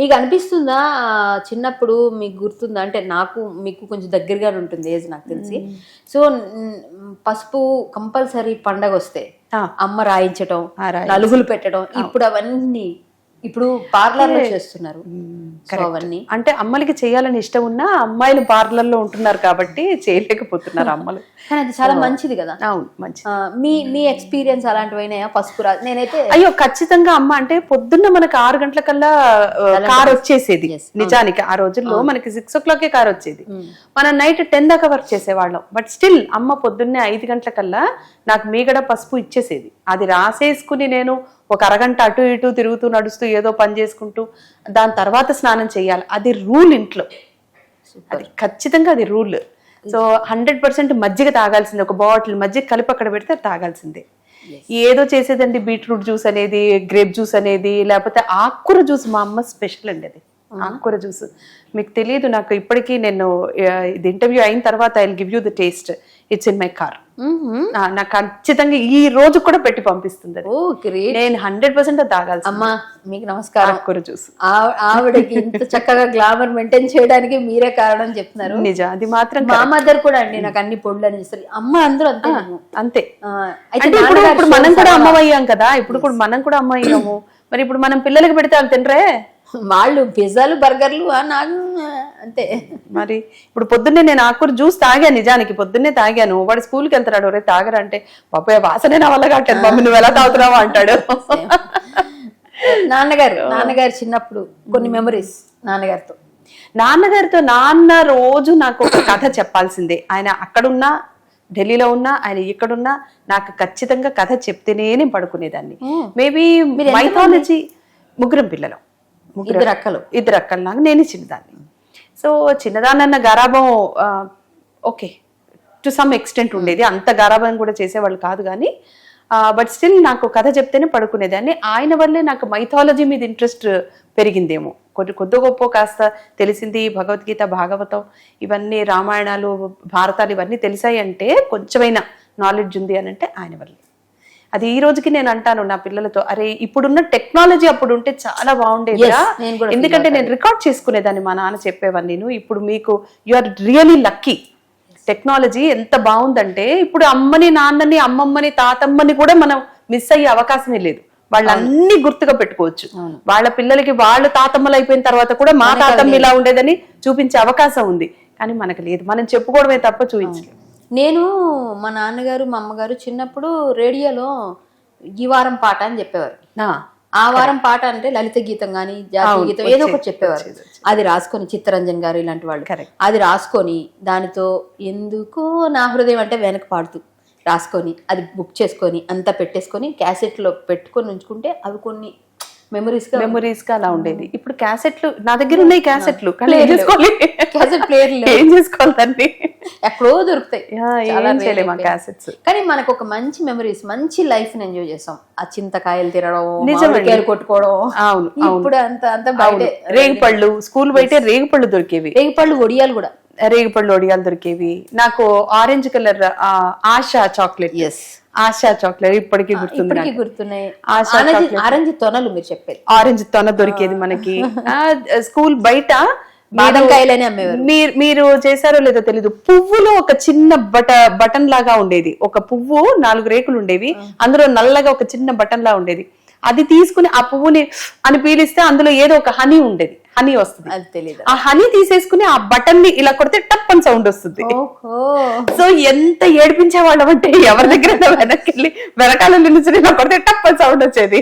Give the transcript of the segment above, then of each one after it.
మీకు అనిపిస్తుందా చిన్నప్పుడు మీకు గుర్తుందా? అంటే నాకు మీకు కొంచెం దగ్గరగా ఉంటుంది ఏజ్ నాకు తెలిసి. సో పసుపు కంపల్సరీ పండగ వస్తే. అమ్మ రాయించటం ఆ, రాయించ- నలుగులు పెట్టడం ఇప్పుడు అవన్నీ ఇప్పుడు పార్లర్లో చేస్తున్నారు. అవన్నీ. అంటే అమ్మలకి చేయాలని ఇష్టం ఉన్నా అమ్మాయిలు పార్లర్లో ఉంటున్నారు కాబట్టి చేయలేకపోతున్నారు అమ్మలు. కానీ అది చాలా మంచిది కదా. అవును మంచి మీ మీ ఎక్స్పీరియన్స్ అలాంటివైనా పసుపు రా నేనైతే అయ్యో ఖచ్చితంగా అమ్మ అంటే పొద్దున్న మనకి ఆరు గంటల కల్లా కార్ వచ్చేసేది. నిజానికి ఆ రోజుల్లో మనకి సిక్స్ ఓ క్లాక్ కార్ వచ్చేది. మనం నైట్ టెన్ దాకా వర్క్ చేసేవాళ్ళం. బట్ స్టిల్ అమ్మ పొద్దున్నే ఐదు గంటల కల్లా నాకు మీగడ పసుపు ఇచ్చేసేది. అది రాసేసుకుని నేను ఒక అరగంట అటు ఇటు తిరుగుతూ నడుస్తూ ఏదో పని చేసుకుంటూ దాని తర్వాత స్నానం చేయాలి. అది రూల్ ఇంట్లో. అది ఖచ్చితంగా అది రూల్. సో హండ్రెడ్ పర్సెంట్ మజ్జిగ తాగాల్సిందే. ఒక బాటిల్ మజ్జిగ కలిపి అక్కడ పెడితే తాగాల్సిందే. ఏదో చేసేదండి బీట్రూట్ జ్యూస్ అనేది గ్రేప్ జ్యూస్ అనేది లేకపోతే ఆకుకూర జ్యూస్ మా అమ్మ స్పెషల్ అండి అది. ఆకుకూర జ్యూస్. మీకు తెలియదు నాకు ఇప్పటికీ నేను ఇది ఇంటర్వ్యూ అయిన తర్వాత I give you the taste. It's in my car. నాకు ఖచ్చితంగా ఈ రోజు కూడా పెట్టి పంపిస్తుంది. ఓ గ్రేట్ నేను హండ్రెడ్ పర్సెంట్ తాగాల్సి అమ్మా మీకు నమస్కారం. జ్యూస్. ఆవ- ఆవిడకి ఇంత చక్కగా గ్లామర్ మెయింటైన్ చేయడానికి మీరే కారణం చెప్తున్నారు. నిజం అది మాత్రం మా మదర్ కూడా అండి నాకు అన్ని పొడులు అని అమ్మ అందరూ అంతే. అంతే. అయితే ఇప్పుడు మనం కూడా అమ్మ అయ్యాం కదా ఇప్పుడు కూడా మనం కూడా అమ్మ అయ్యాము మరి ఇప్పుడు మనం పిల్లలకి పెడితే వాళ్ళు తినరే? వాళ్ళు పిజ్జాలు బర్గర్లు నాకు అంతే. మరి ఇప్పుడు పొద్దున్నే నేను ఆకుకూర జ్యూస్ తాగాను నిజానికి పొద్దున్నే తాగాను. వాడు స్కూల్కి వెళ్తాడు ఒరే తాగరా అంటే పాప వాసనే నా వల్ల కావట్లేదు మమ్మీ నువ్వు ఎలా తాగుతున్నావు అంటాడు. నాన్నగారు నాన్నగారు చిన్నప్పుడు కొన్ని మెమరీస్ నాన్నగారితో. నాన్నగారితో నాన్న రోజు నాకు ఒక కథ చెప్పాల్సిందే. ఆయన అక్కడున్నా ఢిల్లీలో ఉన్నా ఆయన ఇక్కడున్నా నాకు ఖచ్చితంగా కథ చెప్తేనే నేను పడుకునేదాన్ని. మేబీ మైథాలజీ ముగ్గురం పిల్లలు. ముగ్గురం. ఇద్దరు అక్కలు. ఇద్దరు అక్కల్లాగా నేను చిన్నదాన్ని. సో చిన్నదానన్న గారాభం ఓకే. టు సమ్ ఎక్స్టెంట్ ఉండేది. అంత గారాభం కూడా చేసేవాళ్ళు కాదు కానీ బట్ స్టిల్ నాకు కథ చెప్తేనే పడుకునేదాన్ని. ఆయన వల్లే నాకు మైథాలజీ మీద ఇంట్రెస్ట్ పెరిగిందేమో. కొద్ది కొద్ది గొప్ప కాస్త తెలిసింది భగవద్గీత భాగవతం ఇవన్నీ రామాయణాలు భారతాలు ఇవన్నీ తెలిసాయి అంటే కొంచెమైనా నాలెడ్జ్ ఉంది అని అంటే ఆయన వల్లే. అది ఈ రోజుకి నేను అంటాను నా పిల్లలతో అరే ఇప్పుడున్న టెక్నాలజీ అప్పుడు ఉంటే చాలా కూడా ఎందుకంటే నేను రికార్డ్ చేసుకునేదాన్ని మా నాన్న చెప్పేవాన్ని నేను ఇప్పుడు మీకు you are really lucky technology ఎంత బాగుందంటే ఇప్పుడు అమ్మని నాన్నని అమ్మమ్మని తాతమ్మని కూడా మనం మిస్ అయ్యే అవకాశమే లేదు. వాళ్ళన్నీ గుర్తుగా పెట్టుకోవచ్చు. వాళ్ళ పిల్లలకి వాళ్ళ తాతమ్మలు అయిపోయిన తర్వాత కూడా మా తాతమ్మ ఇలా ఉండేదని చూపించే అవకాశం ఉంది. కానీ మనకు లేదు. మనం చెప్పుకోవడమే తప్ప చూపించలేదు నేను మా నాన్నగారు మా అమ్మగారు చిన్నప్పుడు రేడియోలో ఈ వారం పాట అని చెప్పేవారు. ఆ, వారం పాట అంటే లలిత గీతం కానీ జాతీయ గీతం ఏదో ఒకటి చెప్పేవారు. అది రాసుకొని చిత్తరంజన్ గారు ఇలాంటి వాళ్ళు. అది రాసుకొని దానితో ఎందుకో నా హృదయం అంటే వెనక పాడుతూ రాసుకొని అది బుక్ చేసుకొని అంతా పెట్టేసుకొని క్యాసెట్లో పెట్టుకొని ఉంచుకుంటే అవి కొన్ని మెమరీస్ మెమరీస్గా అలా ఉండేది. ఇప్పుడు క్యాసెట్లు నా దగ్గర ఉన్నాయి క్యాసెట్లు కానీ ఏం చేసుకోవాలి? క్యాసెట్ ప్లేయర్లు ఏం చేసుకోవాలి దాన్ని? ఎక్కడో దొరుకుతాయి. ఏం చేయలేము. క్యాసెట్స్. కానీ మనకు ఒక మంచి మెమరీస్ మంచి లైఫ్ని ఎంజాయ్ చేస్తాం ఆ చింతకాయలు తినడం. మామిడికాయలు కొట్టుకోవడం. అవును ఇప్పుడు అంత అంత రేగిపళ్ళు స్కూల్ బయటే రేగిపళ్ళు దొరికేవి. రేగిపళ్ళు ఒడియాలు కూడా. రేగిపళ్ళు ఒడియాలు దొరికేవి. నాకు orange colour Asha chocolate yes Asha chocolate ఇప్పటికీ గుర్తుంది గుర్తున్నాయి. ఆరెంజ్ తొనలు మీరు చెప్పేది. ఆరెంజ్ తొన దొరికేది మనకి. స్కూల్ బయట మీరు మీరు చేశారో లేదో తెలీదు. పువ్వులో ఒక చిన్న బట బటన్ లాగా ఉండేది. ఒక పువ్వు నాలుగు రేకులు ఉండేవి. అందులో నల్లగా ఒక చిన్న బటన్ లా ఉండేది. అది తీసుకుని ఆ పువ్వుని అని పీలిస్తే అందులో ఏదో ఒక హనీ ఉండేది. హనీ వస్తుంది. అది తెలియదు ఆ హనీ తీసేసుకుని ఆ బటన్ని ఇలా కొడితే టప్ అని సౌండ్ వస్తుంది. సో ఎంత ఏడిపించే వాళ్ళం అంటే ఎవరి దగ్గర వెనక్కి వెళ్ళి వెనకాల నిలుచుని ఇలా కొడితే టప్ అని సౌండ్ వచ్చేది.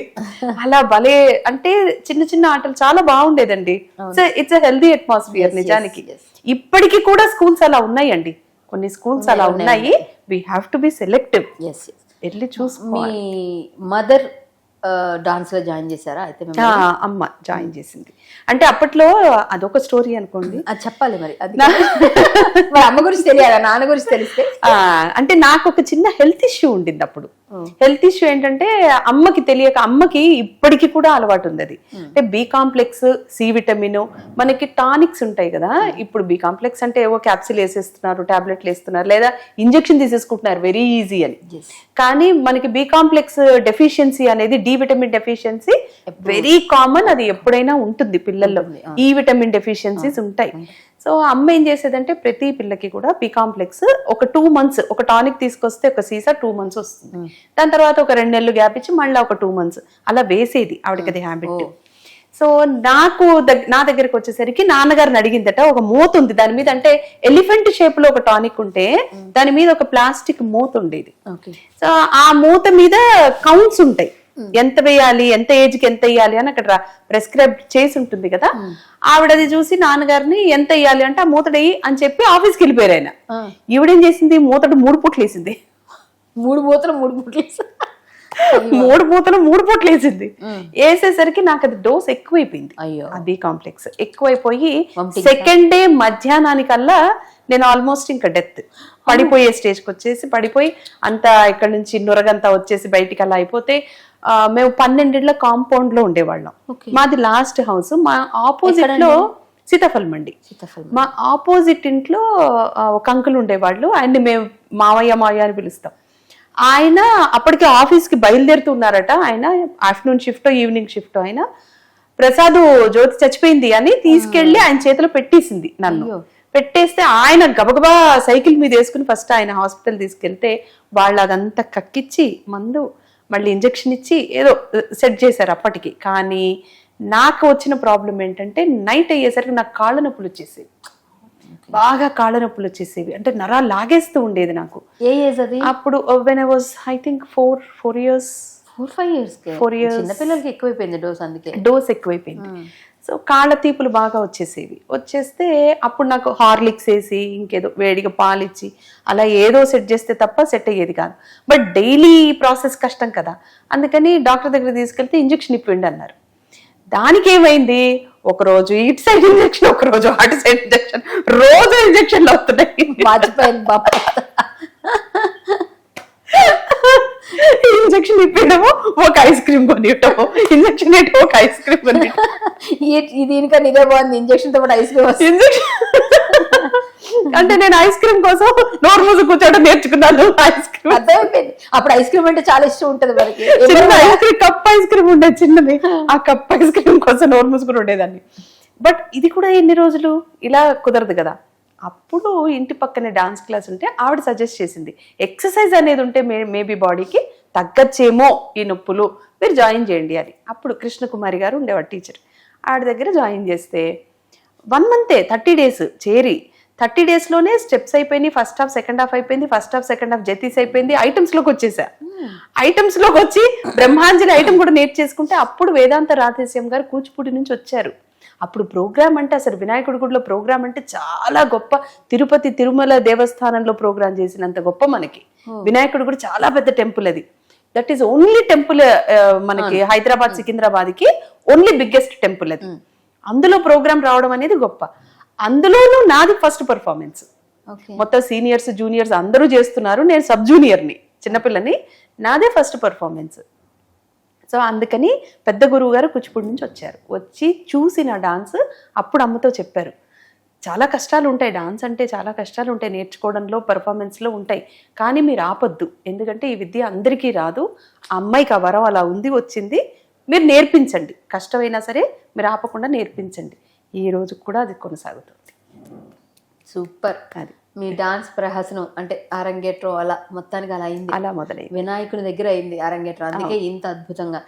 అలా భలే అంటే చిన్న చిన్న ఆటలు చాలా బాగుండేదండి. ఇట్స్ హెల్దీ అట్మాస్ఫియర్ నిజానికి. ఇప్పటికీ కూడా స్కూల్స్ అలా ఉన్నాయండి. కొన్ని స్కూల్స్ అలా ఉన్నాయి. We have to be selective వెళ్ళి చూసుకో మీ మదర్ డాన్స్లో జాయిన్ చేశారా? అయితే అమ్మ జాయిన్ చేసింది. అంటే అప్పట్లో అదొక స్టోరీ అనుకోండి. అది చెప్పాలి మరి. అది మరి అమ్మ గురించి తెలియాలా? నాన్న గురించి తెలిస్తే? ఆ, అంటే నాకు ఒక చిన్న హెల్త్ ఇష్యూ ఉండింది అప్పుడు. హెల్త్ ఇష్యూ ఏంటంటే అమ్మకి తెలియక అమ్మకి ఇప్పటికీ కూడా అలవాటు ఉంది అది అంటే బి కాంప్లెక్స్ సి విటమిన్ మనకి టానిక్స్ ఉంటాయి కదా. ఇప్పుడు బి కాంప్లెక్స్ అంటే ఏవో క్యాప్సిల్ వేసేస్తున్నారు టాబ్లెట్లు వేస్తున్నారు లేదా ఇంజెక్షన్ తీసేసుకుంటున్నారు వెరీ ఈజీ అని. కానీ మనకి బి కాంప్లెక్స్ డెఫిషియన్సీ అనేది D vitamin deficiency very common అది ఎప్పుడైనా ఉంటుంది పిల్లల్లో. ఈ విటమిన్ డెఫిషియన్సీస్ ఉంటాయి. సో అమ్మ ఏం చేసేదంటే ప్రతి పిల్లకి కూడా బి కాంప్లెక్స్ ఒక టూ మంత్స్ ఒక టానిక్ తీసుకొస్తే ఒక సీసా టూ మంత్స్ వస్తుంది. దాని తర్వాత ఒక రెండు నెలలు గ్యాప్ ఇచ్చి మళ్ళీ ఒక టూ మంత్స్ అలా వేసేది ఆవిడకి అది హ్యాబిట్ సో నాకు నా దగ్గరికి వచ్చేసరికి నాన్నగారిని అడిగిందట ఒక మూత ఉంది. దాని మీద అంటే ఎలిఫెంట్ షేప్లో ఒక టానిక్ ఉంటే దాని మీద ఒక ప్లాస్టిక్ మూత ఉండేది. సో ఆ మూత మీద కౌంట్స్ ఉంటాయి. ఎంత వేయాలి ఎంత ఏజ్కి ఎంత వేయాలి అని అక్కడ ప్రెస్క్రైబ్ చేసి ఉంటుంది కదా. ఆవిడ అది చూసి నాన్నగారిని ఎంత వేయాలి అంటే ఆ మూతడెయ్యి అని చెప్పి ఆఫీస్కి వెళ్ళిపోయారు ఆయన. ఈవిడేం చేసింది? మూతడు మూడు పూట్లు వేసింది. మూడు మూతలు మూడు మూటలు మూడు మూతలు మూడు పూట్లు వేసింది. వేసేసరికి నాకు అది డోస్ ఎక్కువైపోయింది. అయ్యో. B complex. ఎక్కువైపోయి సెకండ్ డే మధ్యాహ్నానికల్లా నేను ఆల్మోస్ట్ ఇంకా డెత్ పడిపోయే స్టేజ్కి వచ్చేసి పడిపోయి అంతా ఇక్కడ నుంచి నురగంతా వచ్చేసి బయటికి అలా అయిపోతే మేము పన్నెండిళ్ళ కాంపౌండ్లో ఉండేవాళ్ళం. మాది లాస్ట్ హౌస్ మా ఆపోజిట్లో సీతాఫల్ మండి సీతాఫలం. మా ఆపోజిట్ ఇంట్లో ఒక అంకుల్ ఉండేవాళ్ళు. ఆయన్ని మేము మావయ్య మావయ్య అని పిలుస్తాం. ఆయన అప్పటికి ఆఫీస్కి బయలుదేరుతున్నారట. ఆయన ఆఫ్టర్నూన్ షిఫ్ట్ ఈవినింగ్ షిఫ్ట్ ఆయన ప్రసాద్ జ్యోతి చచ్చిపోయింది అని తీసుకెళ్ళి ఆయన చేతిలో పెట్టేసింది నన్ను. పెట్టేస్తే ఆయన గబగబా సైకిల్ మీద వేసుకుని ఫస్ట్ ఆయన హాస్పిటల్ తీసుకెళ్తే వాళ్ళు అదంతా కక్కిచ్చి మందు మళ్ళీ ఇంజెక్షన్ ఇచ్చి ఏదో సెట్ చేశారు అప్పటికి. కానీ నాకు వచ్చిన ప్రాబ్లం ఏంటంటే నైట్ అయ్యేసరికి నాకు కాళ్ళ నొప్పులు వచ్చేసేవి బాగా కాళ్ళ నొప్పులు వచ్చేసేవి. అంటే నరాలు లాగేస్తూ ఉండేది నాకు. ఏ ఏజ్ అది? అప్పుడు when I was I think four four years four five years Four years. చిన్నపిల్లలకి ఎక్కువైపోయింది డోస్ అందుకే. డోస్ ఎక్కువైపోయింది. సో కాళ్ళ తీపులు బాగా వచ్చేసేవి. వచ్చేస్తే అప్పుడు నాకు హార్లిక్స్ వేసి ఇంకేదో వేడిగా పాలిచ్చి అలా ఏదో సెట్ చేస్తే తప్ప సెట్ అయ్యేది కాదు. బట్ డైలీ ప్రాసెస్ కష్టం కదా. అందుకని డాక్టర్ దగ్గర తీసుకెళ్తే ఇంజెక్షన్ ఇప్పిండి అన్నారు. దానికి ఏమైంది ఒక రోజు ఇటు సైడ్ ఇంజెక్షన్ ఒక రోజు అటు సైడ్ ఇంజెక్షన్ రోజు ఇంజెక్షన్లు అవుతున్నాయి బాబా. ఇంజెక్షన్ ఇప్పిండము ఒక ఐస్ క్రీమ్ కొనియటము. ఇంజెక్షన్ ఇటు ఒక ఐస్ క్రీమ్ ఈ దీనికన్నా ఇదే బాగుంది. ఇంజక్షన్తో పాటు ఐస్ క్రీమ్ ఇంజెక్షన్ అంటే నేను ఐస్ క్రీమ్ కోసం నోరు మూసి కూర్చోవడం నేర్చుకున్నాను ఐస్ క్రీమ్. అర్థమైపోయింది. అప్పుడు ఐస్ క్రీమ్ అంటే చాలా ఇష్టం ఉంటది మనకి. చిన్న ice cream cup ice cream ఉండేది చిన్నది. ఆ కప్ ఐస్ క్రీమ్ కోసం నోరు మూసుకుని ఉండేదాన్ని. బట్ ఇది కూడా ఎన్ని రోజులు? ఇలా కుదరదు కదా. అప్పుడు ఇంటి పక్కనే డాన్స్ క్లాస్ ఉంటే ఆవిడ సజెస్ట్ చేసింది ఎక్సర్సైజ్ అనేది ఉంటే మే మేబీ బాడీకి తగ్గచ్చేమో ఈ నొప్పులు. మీరు జాయిన్ చేయండి అని. అప్పుడు కృష్ణకుమారి గారు ఉండేవాడు టీచర్. ఆవిడ దగ్గర జాయిన్ చేస్తే వన్ మంతే థర్టీ డేస్ చేరి థర్టీ డేస్లోనే స్టెప్స్ అయిపోయినాయి ఫస్ట్ హాఫ్ సెకండ్ హాఫ్ అయిపోయింది ఫస్ట్ హాఫ్ సెకండ్ హాఫ్ జతీస్ అయిపోయింది ఐటమ్స్లోకి వచ్చేసా. ఐటమ్స్లోకి వచ్చి బ్రహ్మాంజలి ఐటమ్ కూడా నేర్చేసుకుంటే అప్పుడు వేదాంత రాధేశ్యం గారు కూచిపూడి నుంచి వచ్చారు. అప్పుడు ప్రోగ్రామ్ అంటే అసలు వినాయకుడి గుడిలో ప్రోగ్రామ్ అంటే చాలా గొప్ప తిరుపతి తిరుమల దేవస్థానంలో ప్రోగ్రామ్ చేసినంత గొప్ప మనకి. వినాయకుడి గుడి చాలా పెద్ద టెంపుల్ అది. దట్ ఈస్ ఓన్లీ టెంపుల్ మనకి హైదరాబాద్ సికింద్రాబాద్కి ఓన్లీ బిగ్గెస్ట్ టెంపుల్ అది. అందులో ప్రోగ్రామ్ రావడం అనేది గొప్ప. అందులోనూ నాది ఫస్ట్ పర్ఫార్మెన్స్ మొత్తం సీనియర్స్ జూనియర్స్ అందరూ చేస్తున్నారు. నేను సబ్ జూనియర్ని చిన్నపిల్లని. నాదే ఫస్ట్ పర్ఫార్మెన్స్ సో అందుకని పెద్ద గురువు గారు కూచిపూడి నుంచి వచ్చారు. వచ్చి చూసి నా డాన్స్ అప్పుడు అమ్మతో చెప్పారు. చాలా కష్టాలు ఉంటాయి డాన్స్ అంటే చాలా కష్టాలు ఉంటాయి నేర్చుకోవడంలో పర్ఫార్మెన్స్లో ఉంటాయి. కానీ మీరు ఆపొద్దు. ఎందుకంటే ఈ విద్య అందరికీ రాదు. అమ్మాయికి ఆ వరం అలా ఉంది వచ్చింది. మీరు నేర్పించండి. కష్టమైనా సరే మీరు ఆపకుండా నేర్పించండి. ఈ రోజు కూడా అది కొనసాగుతుంది. సూపర్. అది. మీ డాన్స్ ప్రహసనం అంటే అరంగేట్రో అలా మొత్తానికి అలా అయింది. అలా మొదలైంది. వినాయకుని దగ్గర అయింది అరంగేట్రో. అందుకే ఇంత అద్భుతంగా.